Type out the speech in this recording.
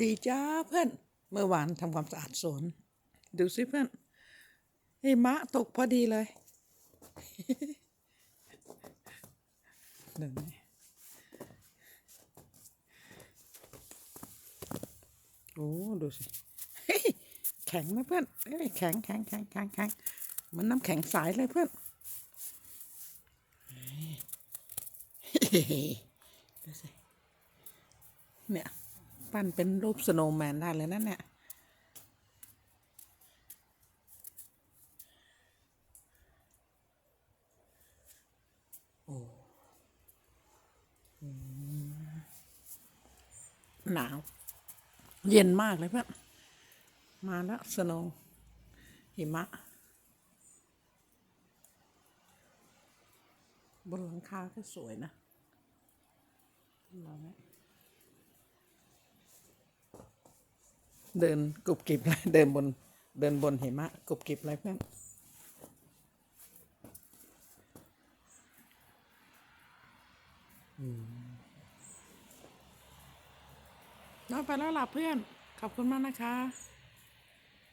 ดีจ้าเพื่อน เมื่อวานทำความสะอาดสวน ดูสิเพื่อนหิมะตกพอดีเลยดูนี่โอ้ดูสิแข็งไหมเพื่อนเฮ้ยแข็งแข็งแข็งแข็งแข็งเหมันน้ำแข็งสายเลยเพื่อนเฮ้ยดูสิเนี่ย ปั้นเป็นรูปสโนว์แมนได้เลยนั่นเนี่ยโอ้หนาว เย็นมากเลยเพื่อนมาแล้วสโนว์หิมะ บนหลังคาก็สวยนะลองไหม เดินกรุบกริบเลยเดินบนเดินบนหิมะกรุบกริบเลยเพื่อนนองไปแล้วหลับเพื่อน ขอบคุณมากนะคะ